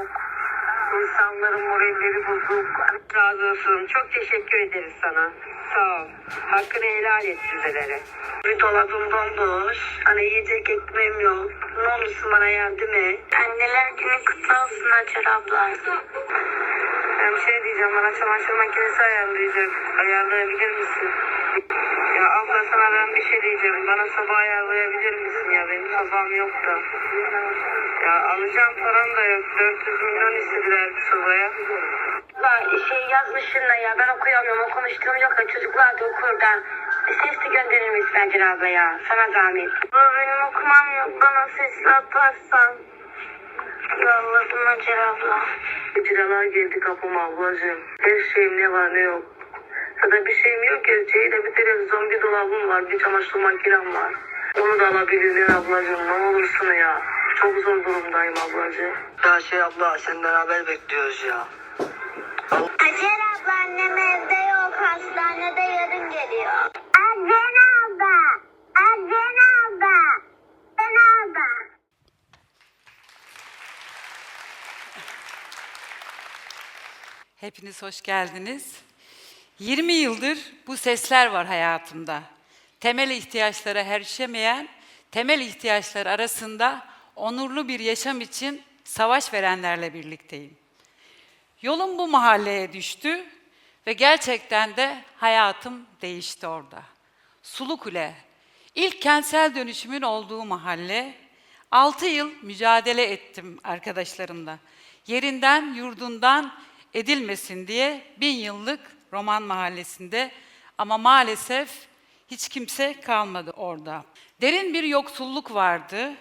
yok. İnsanların moralleri bozuk. Razı olsun. Çok teşekkür ederiz sana. Sağ ol. Hakkını helal et sizlere. Bir dolabım bomboş. Hani yiyecek ekmeğim yok. Ne olursun bana yardım et. Anneler günü kutlu olsun Hacer abla. Ben bir şey diyeceğim. Bana çamaşır makinesi ayarlayacak. Ayarlayabilir misin? Ya abla sana ben bir şey diyeceğim. Bana sabah ayarlayabilir misin ya? Benim sabahım yok da. Ya alacağım param da yok. 400 milyon istediler bir sobaya. Abla şey yazmışsın da ya ben okuyamıyorum okumuşluğum yok da çocuklar da okur da. Sesli gönderir misin Hacer abla ya? Sana zahmet. Abla benim okumam yok bana sesli atarsan. Yolladım Hacer abla. Icralar geldi kapıma ablacığım. Her şeyim ne var ne yok. Zaten bir şeyim yok gerçeği de bir televizyon bir dolabım var bir çamaşır makinem var. Onu da alabilirsin ablacığım ne olursun ya. Çok zor durumdayım ablacığım. Ya şey abla senden haber bekliyoruz ya. Hacer abla annem evde yok hastanede yarın geliyor. Hacer abla. Hacer abla. Hacer abla. Hepiniz hoş geldiniz. 20 yıldır bu sesler var hayatımda. Temel ihtiyaçlara erişemeyen, temel ihtiyaçlar arasında onurlu bir yaşam için savaş verenlerle birlikteyim. Yolum bu mahalleye düştü ve gerçekten de hayatım değişti orada. Sulukule, ilk kentsel dönüşümün olduğu mahalle. 6 yıl mücadele ettim arkadaşlarımla. Yerinden, yurdundan edilmesin diye bin yıllık Roman mahallesinde ama maalesef hiç kimse kalmadı orada. Derin bir yoksulluk vardı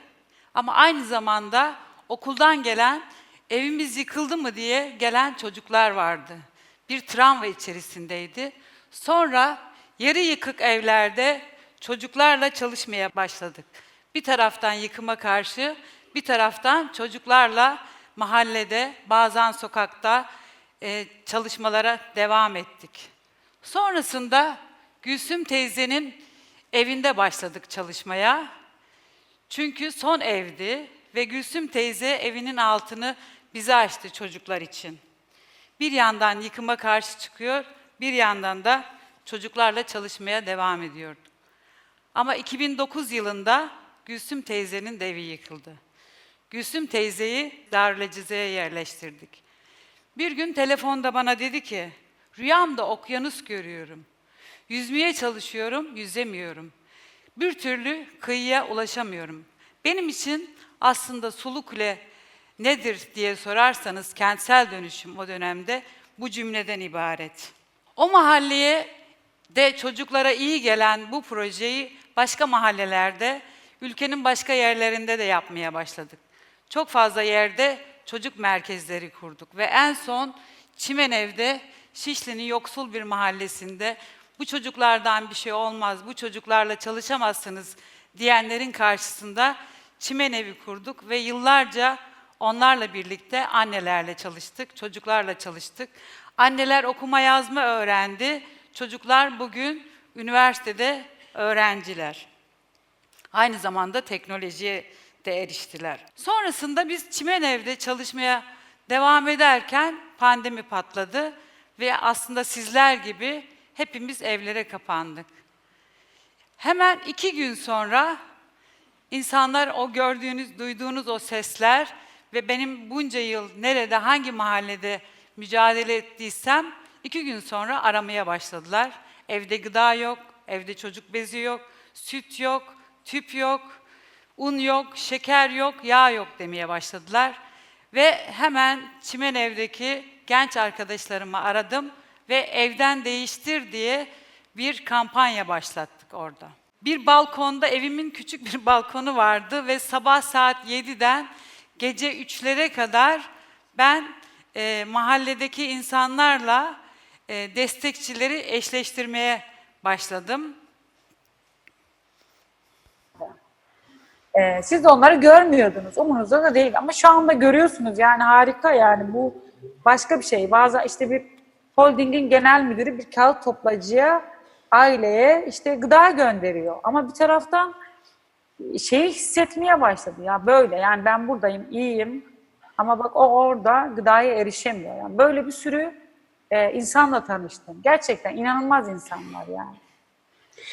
ama aynı zamanda okuldan gelen evimiz yıkıldı mı diye gelen çocuklar vardı. Bir travma içerisindeydi. Sonra yarı yıkık evlerde çocuklarla çalışmaya başladık. Bir taraftan yıkıma karşı, bir taraftan çocuklarla mahallede, bazen sokakta e, çalışmalara devam ettik. Sonrasında Gülsüm teyzenin evinde başladık çalışmaya. Çünkü son evdi ve Gülsüm teyze evinin altını bize açtı çocuklar için. Bir yandan yıkıma karşı çıkıyor, bir yandan da çocuklarla çalışmaya devam ediyordu. Ama 2009 yılında Gülsüm teyzenin devi yıkıldı. Gülsüm teyzeyi Darülecize'ye yerleştirdik. Bir gün telefonda bana dedi ki, rüyamda okyanus görüyorum. Yüzmeye çalışıyorum, yüzemiyorum. Bir türlü kıyıya ulaşamıyorum. Benim için aslında sulu kule nedir diye sorarsanız kentsel dönüşüm o dönemde bu cümleden ibaret. O mahalleye de çocuklara iyi gelen bu projeyi başka mahallelerde, ülkenin başka yerlerinde de yapmaya başladık. Çok fazla yerde çocuk merkezleri kurduk ve en son Çimenev'de Şişli'nin yoksul bir mahallesinde bu çocuklardan bir şey olmaz, bu çocuklarla çalışamazsınız diyenlerin karşısında Çimenevi kurduk ve yıllarca onlarla birlikte annelerle çalıştık, çocuklarla çalıştık. Anneler okuma yazma öğrendi, çocuklar bugün üniversitede öğrenciler. Aynı zamanda teknolojiye de eriştiler. Sonrasında biz Çimenev'de çalışmaya devam ederken pandemi patladı ve aslında sizler gibi hepimiz evlere kapandık. Hemen iki gün sonra insanlar o gördüğünüz, duyduğunuz o sesler ve benim bunca yıl nerede, hangi mahallede mücadele ettiysem iki gün sonra aramaya başladılar. Evde gıda yok, evde çocuk bezi yok, süt yok, tüp yok, un yok, şeker yok, yağ yok demeye başladılar. Ve hemen Çimenev'deki genç arkadaşlarımı aradım ve evden değiştir diye bir kampanya başlattık orada. Bir balkonda evimin küçük bir balkonu vardı ve sabah saat 7'den gece 3'lere kadar ben e, mahalledeki insanlarla e, destekçileri eşleştirmeye başladım. Ee, siz onları görmüyordunuz. Umurunuzda da değil. Ama şu anda görüyorsunuz. Yani harika yani. Bu başka bir şey. Bazı işte bir holdingin genel müdürü bir kağıt toplacıya, aileye işte gıda gönderiyor. Ama bir taraftan şeyi hissetmeye başladı ya böyle yani ben buradayım iyiyim ama bak o orada gıdaya erişemiyor. Yani böyle bir sürü e, insanla tanıştım. Gerçekten inanılmaz insanlar yani.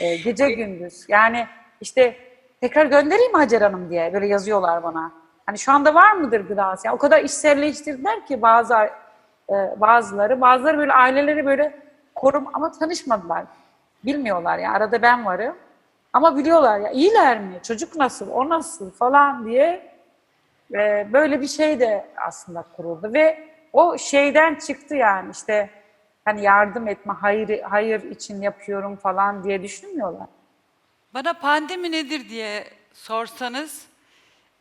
E, gece gündüz. Yani işte tekrar göndereyim mi Hacer Hanım diye böyle yazıyorlar bana. Hani şu anda var mıdır gıdası? Yani o kadar işselleştirdiler ki bazı e, bazıları. Bazıları böyle aileleri böyle korum ama tanışmadılar. Bilmiyorlar ya. Arada ben varım. Ama biliyorlar ya iyiler mi? Çocuk nasıl? O nasıl? Falan diye e, böyle bir şey de aslında kuruldu ve o şeyden çıktı yani işte hani yardım etme, hayır, hayır için yapıyorum falan diye düşünmüyorlar. Bana pandemi nedir diye sorsanız,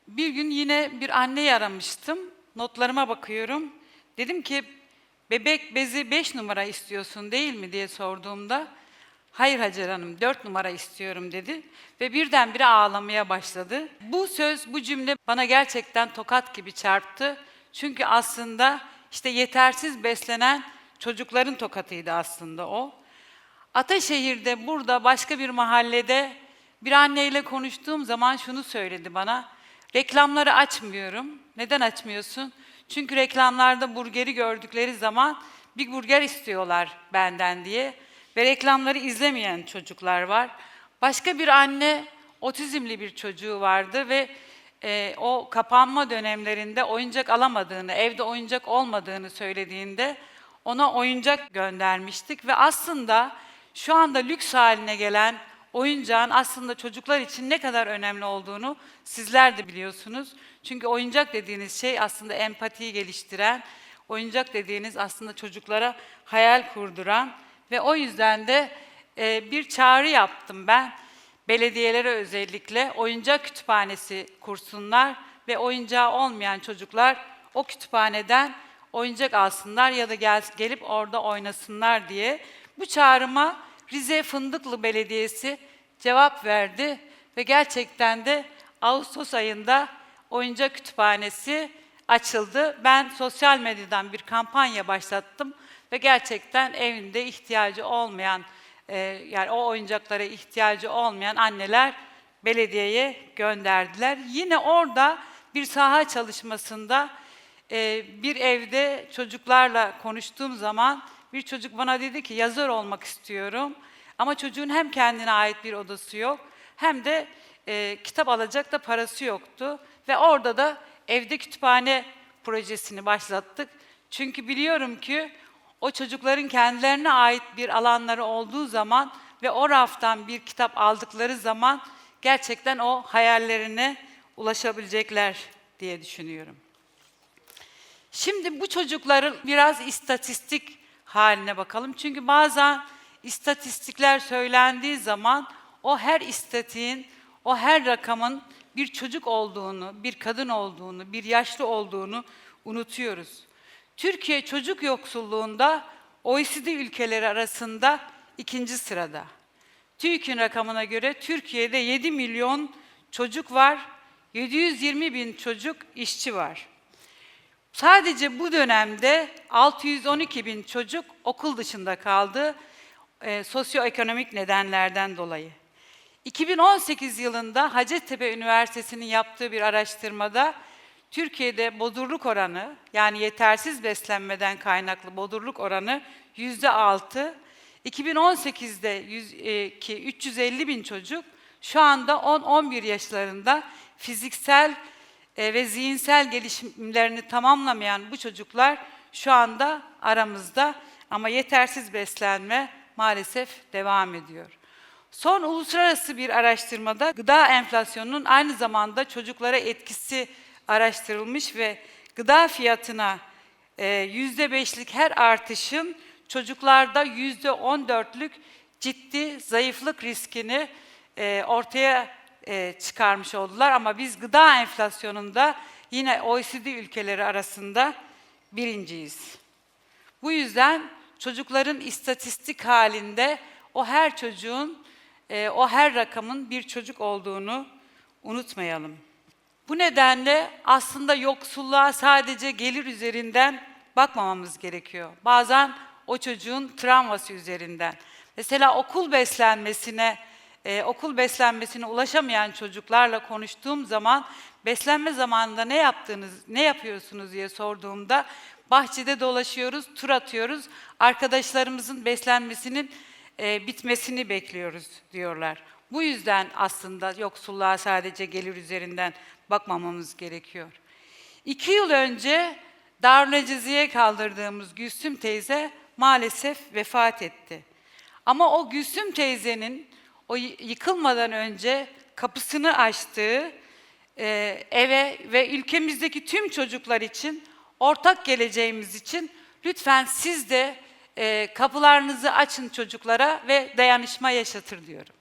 bir gün yine bir anneyi aramıştım. Notlarıma bakıyorum. Dedim ki, bebek bezi 5 numara istiyorsun değil mi diye sorduğumda, hayır Hacer Hanım 4 numara istiyorum dedi. Ve birdenbire ağlamaya başladı. Bu söz, bu cümle bana gerçekten tokat gibi çarptı. Çünkü aslında işte yetersiz beslenen çocukların tokatıydı aslında o. Ataşehir'de burada başka bir mahallede bir anneyle konuştuğum zaman şunu söyledi bana. Reklamları açmıyorum. Neden açmıyorsun? Çünkü reklamlarda burgeri gördükleri zaman bir burger istiyorlar benden diye. Ve reklamları izlemeyen çocuklar var. Başka bir anne otizmli bir çocuğu vardı ve e, o kapanma dönemlerinde oyuncak alamadığını, evde oyuncak olmadığını söylediğinde ona oyuncak göndermiştik ve aslında şu anda lüks haline gelen oyuncağın aslında çocuklar için ne kadar önemli olduğunu sizler de biliyorsunuz. Çünkü oyuncak dediğiniz şey aslında empatiyi geliştiren, oyuncak dediğiniz aslında çocuklara hayal kurduran ve o yüzden de e, bir çağrı yaptım ben. Belediyelere özellikle oyuncak kütüphanesi kursunlar ve oyuncağı olmayan çocuklar o kütüphaneden oyuncak alsınlar ya da gel, gelip orada oynasınlar diye. Bu çağrıma Rize Fındıklı Belediyesi cevap verdi ve gerçekten de Ağustos ayında oyuncak kütüphanesi açıldı. Ben sosyal medyadan bir kampanya başlattım ve gerçekten evinde ihtiyacı olmayan e, yani o oyuncaklara ihtiyacı olmayan anneler belediyeye gönderdiler. Yine orada bir saha çalışmasında e, bir evde çocuklarla konuştuğum zaman bir çocuk bana dedi ki yazar olmak istiyorum. Ama çocuğun hem kendine ait bir odası yok hem de e, kitap alacak da parası yoktu. Ve orada da evde kütüphane projesini başlattık. Çünkü biliyorum ki o çocukların kendilerine ait bir alanları olduğu zaman ve o raftan bir kitap aldıkları zaman gerçekten o hayallerine ulaşabilecekler diye düşünüyorum. Şimdi bu çocukların biraz istatistik haline bakalım. Çünkü bazen istatistikler söylendiği zaman o her istatiğin, o her rakamın bir çocuk olduğunu, bir kadın olduğunu, bir yaşlı olduğunu unutuyoruz. Türkiye çocuk yoksulluğunda OECD ülkeleri arasında ikinci sırada. TÜİK'in rakamına göre Türkiye'de 7 milyon çocuk var, 720 bin çocuk işçi var. Sadece bu dönemde 612 bin çocuk okul dışında kaldı e, sosyoekonomik nedenlerden dolayı. 2018 yılında Hacettepe Üniversitesi'nin yaptığı bir araştırmada Türkiye'de bodurluk oranı yani yetersiz beslenmeden kaynaklı bodurluk oranı yüzde altı. 2018'de yüz, e, ki 350 bin çocuk şu anda 10-11 yaşlarında fiziksel e, ve zihinsel gelişimlerini tamamlamayan bu çocuklar şu anda aramızda ama yetersiz beslenme maalesef devam ediyor. Son uluslararası bir araştırmada gıda enflasyonunun aynı zamanda çocuklara etkisi araştırılmış ve gıda fiyatına e, yüzde beşlik her artışın çocuklarda yüzde on dörtlük ciddi zayıflık riskini e, ortaya e, çıkarmış oldular. Ama biz gıda enflasyonunda yine OECD ülkeleri arasında birinciyiz. Bu yüzden çocukların istatistik halinde o her çocuğun, e, o her rakamın bir çocuk olduğunu unutmayalım. Bu nedenle aslında yoksulluğa sadece gelir üzerinden bakmamamız gerekiyor. Bazen o çocuğun travması üzerinden. Mesela okul beslenmesine e, okul beslenmesine ulaşamayan çocuklarla konuştuğum zaman beslenme zamanında ne yaptığınız, ne yapıyorsunuz diye sorduğumda bahçede dolaşıyoruz, tur atıyoruz. Arkadaşlarımızın beslenmesinin e, bitmesini bekliyoruz diyorlar. Bu yüzden aslında yoksulluğa sadece gelir üzerinden bakmamamız gerekiyor. İki yıl önce Darülcezi'ye kaldırdığımız Gülsüm teyze maalesef vefat etti. Ama o Gülsüm teyzenin o yıkılmadan önce kapısını açtığı e, eve ve ülkemizdeki tüm çocuklar için, ortak geleceğimiz için lütfen siz de e, kapılarınızı açın çocuklara ve dayanışma yaşatır diyorum.